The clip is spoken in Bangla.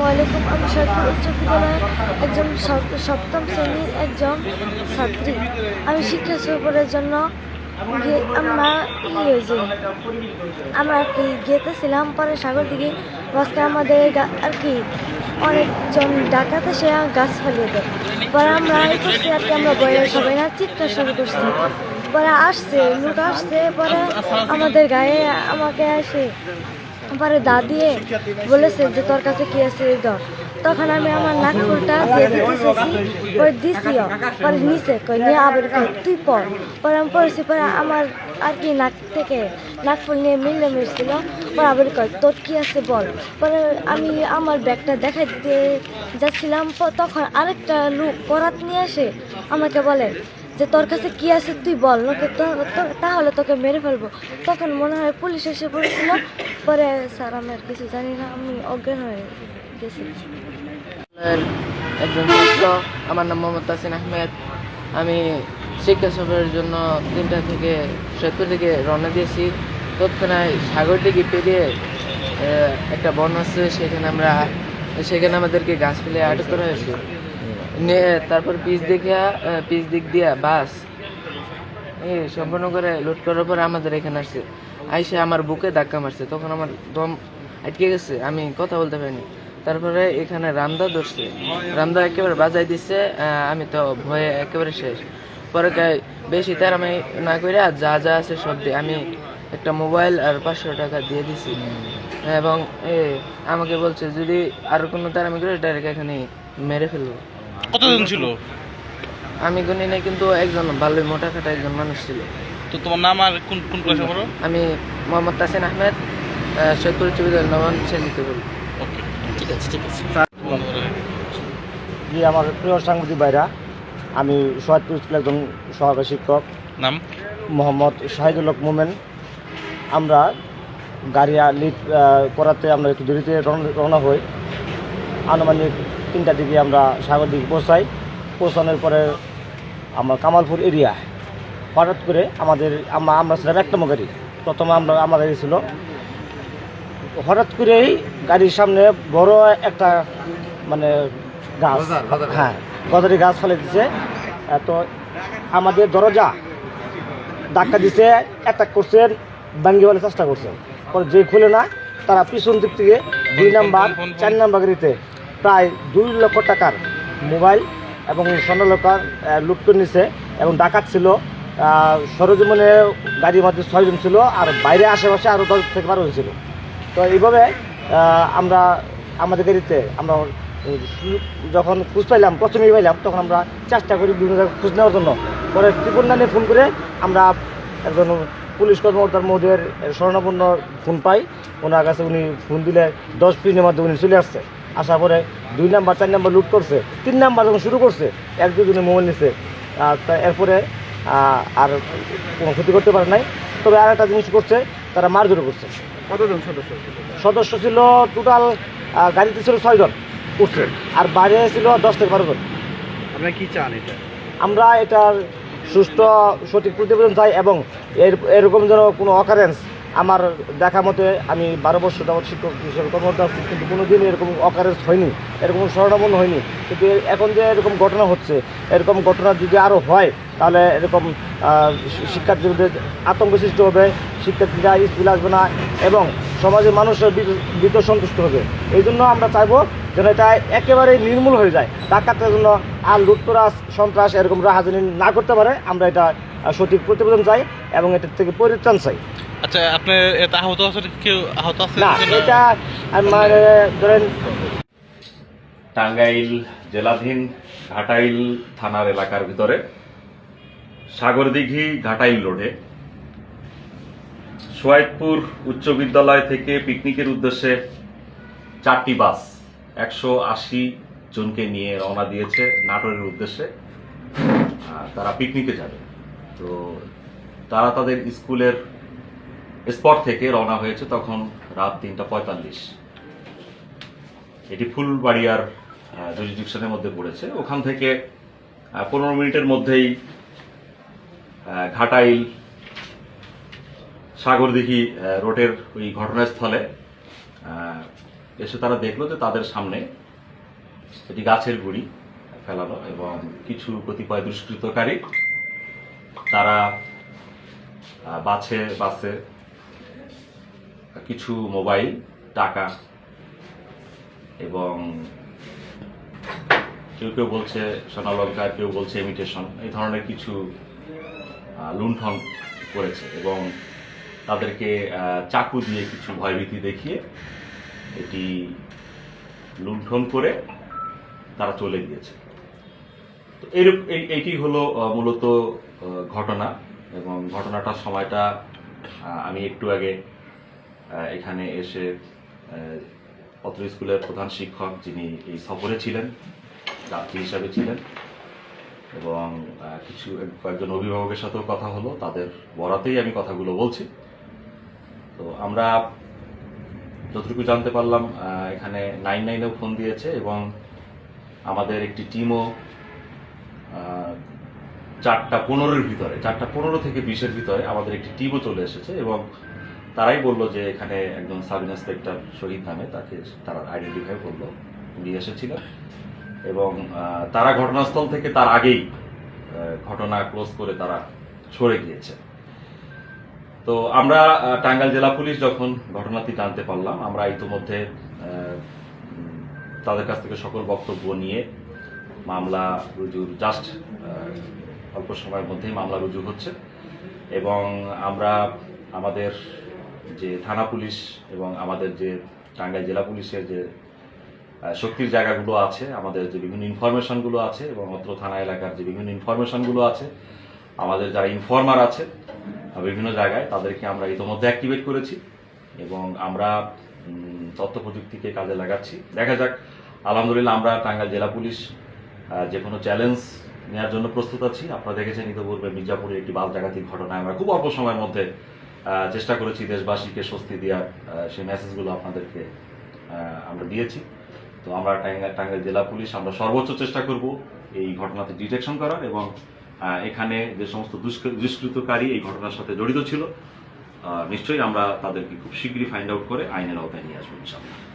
আসসালামু আলাইকুম। আমি সরকার উচ্চ বিদ্যালয়ের একজন সপ- সপ্তম শ্রেণির একজন ছাত্রী। আমি শিক্ষা সফরের জন্য আমরা ই হয়েছে আমরা আর কি গেতেছিলাম পরে সাগর দিকে বাসকে আমাদের আর কি অনেকজন ডাকাতে সে গাছ ফালিয়ে দেয়। পরে আমরা এই করছি আর কি আমরা বয়ে সবাই না চিৎকার শুরু করছি। পরে আসছে, লুট আসছে, পরে আমাদের গায়ে আমাকে আসে পরে দা দিয়ে বলেছে যে তোর কাছে কি আছে, এই ধর। তখন আমি আমার নাকফুলটা দিয়ে দিতে চেয়েছি পরে পরে নিচে কই নিয়ে আবার তুই পর। পরে আমি পড়েছি, পরে আমার আর কি নাক থেকে নাক ফুল নিয়ে মিলে মিশছিল পরে আবার কয় তোর কি আছে বল। পরে আমি আমার ব্যাগটা দেখাই দিতে যাচ্ছিলাম তখন আরেকটা লোক করাত নিয়ে আসে আমাকে বলে যে তোর কাছে কি আছে তুই বল লোকে তাহলে তোকে মেরে ফেলব। তখন মনে হয় পুলিশ এসে পড়েছিল পরে স্যার, আমি আর কিছু জানি না, আমি অজ্ঞান হয়ে গেছি। একজন ছাত্র, আমার নাম মোহাম্মদ তাসিন আহমেদ। আমি শিক্ষা সফরের জন্য তিনটা থেকে সৈয়দপুর থেকে রওনা দিয়েছি। তৎক্ষণাৎ সাগর দিকে পেরিয়ে একটা বন আছে, সেখানে আমরা, সেখানে আমাদেরকে গাছ ফেলে আটক করা হয়েছে। তারপর পিচ দেখিয়া পিচ দিক দিয়া, বাস। এই সম্পূর্ণ করে লুট করার পর আমাদের এখানে আসছে। আইসে আমার বুকে ধাক্কা মারছে, তখন আমার দম আটকে গেছে, আমি কথা বলতে পারিনি। তারপরে এখানে রামদা ধরছে। রামদা একেবারে বাজাই দিচ্ছে আমি তো ভয়ে একেবারে শেষ। পরে বেশি তার আমি না করে যা যা আছে সব দিয়ে আমি একটা মোবাইল আর পাঁচশো টাকা দিয়ে দিছি। এবং, এ, আমাকে বলছে, যদি আর কোনো তার আমি করে ডাইরেক্ট এখানে মেরে ফেলব। কতজন ছিল? আমি গুনি নাই কিন্তু একজন ভালোই মোটা খাটা একজন মানুষ ছিল। তো তোমার নাম আর কোন কোন ক্লাসে পড়ো? আমি মোহাম্মদ তাসিন আহমেদ আহ, সৈয়দপুর উচ্চ বিদ্যালয় নবম শ্রেণীতে পড়ি। ওকে ঠিক আছে ঠিক আছে। জি আমার প্রিয় সাংবাদিক ভাইরা আমি সোহাদপুর স্কুলের একজন সহকারী শিক্ষক। নাম? মোহাম্মদ শাহিদুল হক মোমেন। আমরা গাড়ি লিড করাতে আমরা একটু দেরিতে রওনা হই। আনুমানিক তিনটার দিকে আমরা সাগর দিকে পৌঁছাই। পৌঁছানোর পরে আমরা কামালপুর এরিয়া। হঠাৎ করে আমাদের আমরা ছিলাম একটা গাড়ি। প্রথমে আমরা আমার গাড়ি ছিল। হঠাৎ করেই গাড়ির সামনে বড় একটা মানে গাছ হ্যাঁ গজারি গাছ ফেলে দিছে। তো আমাদের দরজা ধাক্কা দিছে অ্যাটাক করছেন ভাঙ্গি বলে চেষ্টা করছেন। পরে যে খুলে না তারা পিছন দিক থেকে দুই নাম্বার চার নাম্বার গাড়িতে প্রায় দুই লক্ষ টাকার মোবাইল এবং স্বর্ণলকার করে নিছে এবং ডাকাত ছিল আহ, সরজীবনে গাড়ির মধ্যে ছয়জন ছিল আর বাইরে আশেপাশে আরও দশ থেকে বারো ছিল। তো এইভাবে আমরা আমাদের গাড়িতে আমরা যখন খোঁজ পাইলাম প্রথমেই পাইলাম তখন আমরা চেষ্টা করি বিভিন্ন জায়গায় খোঁজ নেওয়ার জন্য। পরে ত্রিপুণানে ফোন করে আমরা একজন পুলিশ কর্মকর্তার মহোদয়ের স্বর্ণপূর্ণ ফোন পাই। ওনার কাছে উনি ফোন দিলে দশ মিনিটের মধ্যে উনি চলে আসছে। আসার পরে দুই নাম্বার চার নাম্বার লুট করছে তিন নাম্বার যখন শুরু করছে এক দুজনে মোবাইল নিছে। এরপরে আর কোনো ক্ষতি করতে পারে নাই। তবে আর একটা জিনিস করছে তারা মারধর করছে। কতজন সদস্য? সদস্য ছিল টোটাল গাড়িতে ছিল ছয়জন উঠছে আর বাইরে ছিল দশ থেকে বারো জন। আপনারা কি চান এটা? আমরা এটার সুষ্ঠু সঠিক প্রতিবেদন চাই এবং এর এরকম যেন কোনো অকারেন্স আমার দেখা মতে আমি বারো বছর যাবৎ শিক্ষক হিসেবে কর্মরত আছি, কিন্তু কোনো দিন এরকম অকারেন্স হয়নি, এরকম স্মরণাপন্ন হয়নি। কিন্তু এখন যে এরকম ঘটনা হচ্ছে, এরকম ঘটনা যদি আরও হয়, তাহলে এরকম শিক্ষার্থীদের আতঙ্ক সৃষ্টি হবে, শিক্ষার্থীরা স্কুলে আসবে না এবং সমাজের মানুষের বিত সন্তুষ্ট হবে। এই জন্য আমরা চাইব যেন এটা একেবারে নির্মূল হয়ে যায় ডাকাতের জন্য আর লুটতরাজ, সন্ত্রাস এরকম রাহাজানি না করতে পারে। আমরা এটা সঠিক প্রতিবেদন চাই এবং এটার থেকে পরিত্রাণ চাই। আচ্ছা আপনি এটা আহত আছে কেউ আহত আছে না? এটা আহ, মানে ধরেন টাঙ্গাইল জেলাধীন ঘাটাইল থানার এলাকার ভিতরে সাগরদিঘি ঘাটাইল রোডে সোয়াইতপুর উচ্চ বিদ্যালয় থেকে পিকনিকের উদ্দেশ্যে চারটি বাস একশো আশি জনকে নিয়ে রওনা দিয়েছে নাটোরের উদ্দেশ্যে তারা পিকনিকে যাবে তো তারা তাদের স্কুলের স্পট থেকে রওনা হয়েছে তখন রাত তিনটা পঁয়তাল্লিশ। এটি ফুলবাড়িয়ার জুরিডিকশনের মধ্যে পড়েছে। ওখান থেকে পনেরো মিনিটের মধ্যেই ঘাটাইল সাগরদিঘি রোডের ওই ঘটনাস্থলে এসে তারা দেখল যে তাদের সামনে এটি গাছের গুড়ি ফেলানো এবং কিছু কতিপয় দুষ্কৃতকারী, তারা বাছে বাসে কিছু মোবাইল, টাকা এবং কেউ কেউ বলছে সোনালঙ্কার কেউ বলছে ইমিটেশন এই ধরনের কিছু লুণ্ঠন করেছে এবং তাদেরকে চাকু দিয়ে কিছু ভয়ভীতি দেখিয়ে এটি লুণ্ঠন করে তারা চলে গিয়েছে। তো এরূপ এইটি হলো মূলত ঘটনা এবং ঘটনাটার সময়টা আমি একটু আগে এখানে এসে অত্র স্কুলের প্রধান শিক্ষক যিনি এই সফরে ছিলেন যাত্রী হিসাবে ছিলেন, এবং কিছু কয়েকজন অভিভাবকের সাথেও কথা হলো, তাদের বরাতেই আমি কথাগুলো বলছি। তো আমরা যতটুকু জানতে পারলাম এখানে নাইন নাইনেও ফোন দিয়েছে এবং আমাদের একটি টিমও চারটা পনেরোর ভিতরে, চারটা পনেরো থেকে বিশের ভিতরে আমাদের একটি টিমও চলে এসেছে এবং তারাই বলল যে এখানে একজন সাব ইন্সপেক্টর শহীদ নামে, তাকে তারা আইডেন্টিফাই করল। উনি এসেছিলেন এবং তারা ঘটনাস্থল থেকে তার আগেই ঘটনা ক্লোজ করে তারা সরে গিয়েছে। তো আমরা টাঙ্গাইল জেলা পুলিশ যখন ঘটনাটি জানতে পারলাম, আমরা ইতিমধ্যে তাদের কাছ থেকে সকল বক্তব্য নিয়ে মামলা রুজুর জাস্ট অল্প সময়ের মধ্যেই মামলা রুজু হচ্ছে এবং আমরা আমাদের যে থানা পুলিশ এবং আমাদের যে টাঙ্গাইল জেলা পুলিশের যে শক্তির জায়গাগুলো আছে, আমাদের যে বিভিন্ন ইনফরমেশনগুলো আছে এবং অত্র থানা এলাকার যে বিভিন্ন ইনফরমেশনগুলো আছে, আমাদের যারা ইনফর্মার আছে বিভিন্ন জায়গায় তাদেরকে আমরা ইতিমধ্যে অ্যাক্টিভেট করেছি এবং আমরা তথ্য প্রযুক্তিকে কাজে লাগাচ্ছি। দেখা যাক, আলহামদুলিল্লাহ আমরা টাঙ্গাইল জেলা পুলিশ যে কোনো চ্যালেঞ্জ নেওয়ার জন্য প্রস্তুত আছি। আপনারা দেখেছেন ইতিপূর্বে মির্জাপুরে একটি বাস ডাকাতির ঘটনায় আমরা খুব অল্প সময়ের মধ্যে চেষ্টা করেছি দেশবাসীকে স্বস্তি দেওয়ার সেই মেসেজগুলো আপনাদেরকে আমরা দিয়েছি। তো আমরা টাঙ্গাইল টাঙ্গাইল জেলা পুলিশ, আমরা সর্বোচ্চ চেষ্টা করব এই ঘটনাতে ডিটেকশন করার এবং এখানে যে সমস্ত দুষ্কৃ- দুষ্কৃতকারী এই ঘটনার সাথে জড়িত ছিল নিশ্চয়ই আমরা তাদেরকে খুব শীঘ্রই ফাইন্ড আউট করে আইনের আওতায় নিয়ে আসব ইনশাআল্লাহ।